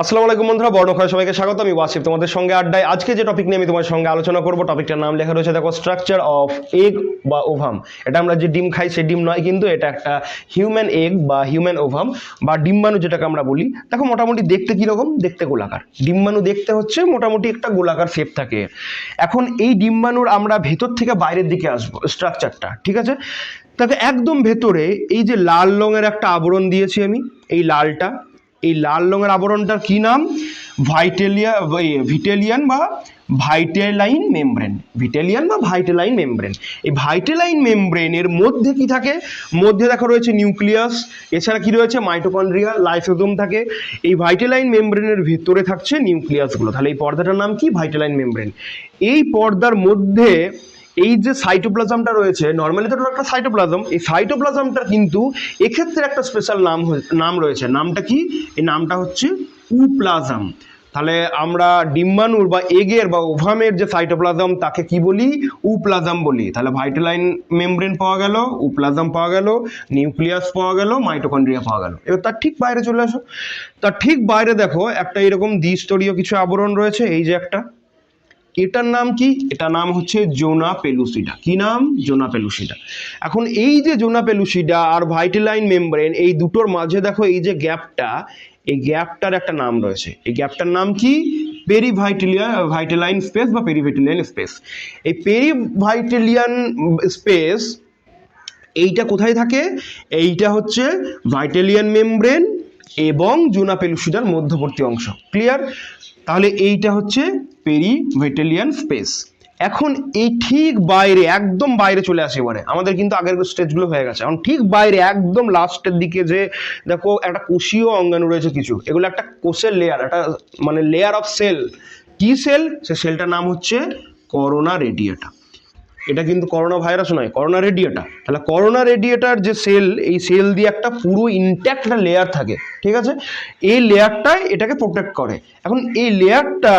আসসালামু আলাইকুম বন্ধুরা বর্ণক্ষয় সবাইকে স্বাগত। আমি ওয়াসিফ তোমাদের সঙ্গে আড্ডায়। আজকে যে টপিক নিয়ে আমি তোমার সঙ্গে আলোচনা করব টপিকটার নাম লেখা রয়েছে, দেখো স্ট্রাকচার অফ এগ বা ওভাম এটা আমরা যে ডিম খাই সেই ডিম নয়, কিন্তু এটা একটা হিউম্যান এগ বা হিউম্যান ওভাম বা ডিম্বাণু যেটাকে আমরা বলি। দেখো, মোটামুটি দেখতে কীরকম? দেখতে গোলাকার। ডিম্বাণু দেখতে হচ্ছে মোটামুটি একটা গোলাকার শেপ থাকে। এখন এই ডিম্বাণুর আমরা ভেতর থেকে বাইরের দিকে আসব স্ট্রাকচারটা ঠিক আছে? তাকে একদম ভেতরে এই যে লাল রঙের একটা আবরণ দিয়েছি আমি, এই লালটা। এই লাল রঙের আবরণটার কি নাম? ভাইটেলিয়া ভিটেলিয়ান বা ভাইটেলাইন মেমব্রেন। ভিটেলিয়ান বা ভাইটেলাইন মেমব্রেন। এই ভাইটেলাইন মেমব্রেনের মধ্যে কি থাকে? মধ্যে দেখা রয়েছে নিউক্লিয়াস, এছাড়া কি রয়েছে? মাইটোকন্ড্রিয়া, লাইসোজোম থাকে। এই ভাইটেলাইন মেমব্রেনের ভিতরে থাকছে নিউক্লিয়াসগুলো। তাহলে এই পর্দাটার নাম কি? Vitelline membrane. এই পর্দার মধ্যে এই যে সাইটোপ্লাজমটা রয়েছে নর্মালি তো একটা সাইটোপ্লাজম এই সাইটোপ্লাজমটা কিন্তু এক্ষেত্রে একটা স্পেশাল নাম নাম রয়েছে। নামটা কি? এই নামটা হচ্ছে উপ্লাজম। তাহলে আমরা ডিম্বাণুর বা এগের বা ওভামের যে সাইটোপ্লাজম তাকে কি বলি? উপ্লাজম বলি। তাহলে ভাইটালাইন মেমব্রেন পাওয়া গেল, উপ্লাজম পাওয়া গেল, নিউক্লিয়াস পাওয়া গেল, মাইটোকন্ড্রিয়া পাওয়া গেল। এবার তার ঠিক বাইরে চলে আসো। তার ঠিক বাইরে দেখো, একটা এরকম দ্বিস্তরীয় কিছু আবরণ রয়েছে, এই যে একটা। এটার নাম কি? এটার নাম হচ্ছে জোনা পেলুসিডা কি নাম? জোনা পেলুসিডা এখন এই যে জোনা পেলুসিডা আর ভাইটেলাইন মেমব্রেন, এই দুটোর মাঝে দেখো এই যে গ্যাপটা, এই গ্যাপটার একটা নাম রয়েছে। এই গ্যাপটার নাম কি? পেরিভাইটেলিয়া, ভাইটেলাইন স্পেস বা পেরিভাইটেলিয়ান স্পেস। এই পেরিভাইটেলিয়ান স্পেস, এইটা কোথায় থাকে? এইটা হচ্ছে ভাইটেলিয়ান মেমব্রেন এবং জুনা পেলুসিডার মধ্যবর্তী অংশ। ক্লিয়ার তাহলে এইটা হচ্ছে পেরিভেটেলিয়ান স্পেস এখন এই ঠিক বাইরে, একদম বাইরে চলে আসে এবারে। আমাদের কিন্তু আগের স্টেজগুলো হয়ে গেছে। এখন ঠিক বাইরে, একদম লাস্টের দিকে যে, দেখো, একটা কোষীয় অঙ্গাণু রয়েছে কিছু। এগুলো একটা কোষের লেয়ার একটা মানে লেয়ার অফ সেল কি সেল সে সেলটার নাম হচ্ছে করোনা রেডিয়েটা এটা কিন্তু করোনা ভাইরাস নয়, করোনা রেডিয়েটা তাহলে করোনা রেডিয়েটার যে সেল এই সেল দিয়ে একটা পুরো ইনট্যাক্ট লেয়ার থাকে, ঠিক আছে? এই লেয়ারটাই এটাকে প্রোটেক্ট করে। এখন এই লেয়ারটা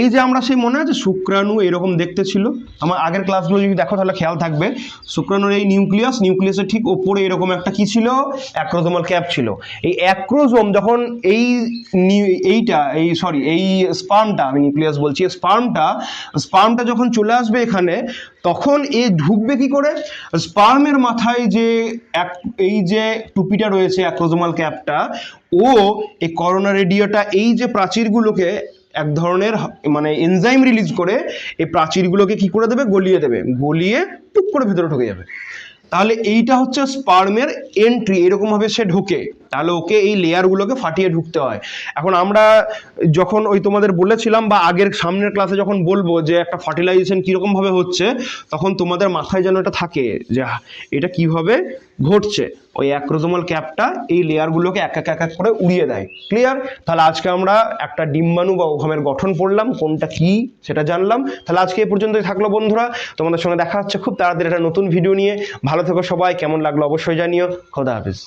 এই যে আমরা সেই মনে আছে শুক্রাণু এরকম দেখতে ছিল, আমার আগের ক্লাসগুলো যদি দেখো তাহলে খেয়াল থাকবে, শুক্রাণুর এই নিউক্লিয়াস নিউক্লিয়াসের ঠিক ওপরে এরকম একটা কি ছিল? অ্যাক্রোজোমাল ক্যাপ ছিল। এই অ্যাক্রোজোম যখন এই এইটা, এই সরি এই স্পার্মটা আমি নিউক্লিয়াস বলছি স্পার্মটা স্পার্মটা যখন চলে আসবে এখানে, তখন এ ঢুকবে কি করে? স্পার্মের মাথায় যে এক, এই যে টুপিটা রয়েছে অ্যাক্রোজোমাল ক্যাপটা ও এই করোনা রেডিওটা এই যে প্রাচীরগুলোকে এক ধরনের মানে এনজাইম রিলিজ করে এই প্রাচীরগুলোকে কি করে দেবে? গলিয়ে দেবে। গলিয়ে টুক করে ভেতরে ঢুকে যাবে। তাহলে এইটা হচ্ছে স্পার্মের এন্ট্রি এরকমভাবে সে ঢোকে। তাহলে ওকে এই লেয়ারগুলোকে ফাটিয়ে ঢুকতে হয়। এখন আমরা যখন ওই তোমাদের বলেছিলাম বা আগের সামনের ক্লাসে যখন বলব যে একটা ফার্টিলাইজেশন কীরকমভাবে হচ্ছে, তখন তোমাদের মাথায় যেন এটা থাকে যে এটা কীভাবে ঘটছে। ওই অ্যাক্রোজোমাল ক্যাপটা এই লেয়ারগুলোকে এক এক এক এক করে উড়িয়ে দেয়। ক্লিয়ার তাহলে আজকে আমরা একটা ডিম্বাণু বা ওভামের গঠন পড়লাম, কোনটা কি সেটা জানলাম। তাহলে আজকে এই পর্যন্তই থাকল বন্ধুরা। তোমাদের সঙ্গে দেখা হচ্ছে খুব তাড়াতাড়ি একটা নতুন ভিডিও নিয়ে। ভালো থেকো সবাই, কেমন লাগল অবশ্যই জানিও। খোদা হাফিজ।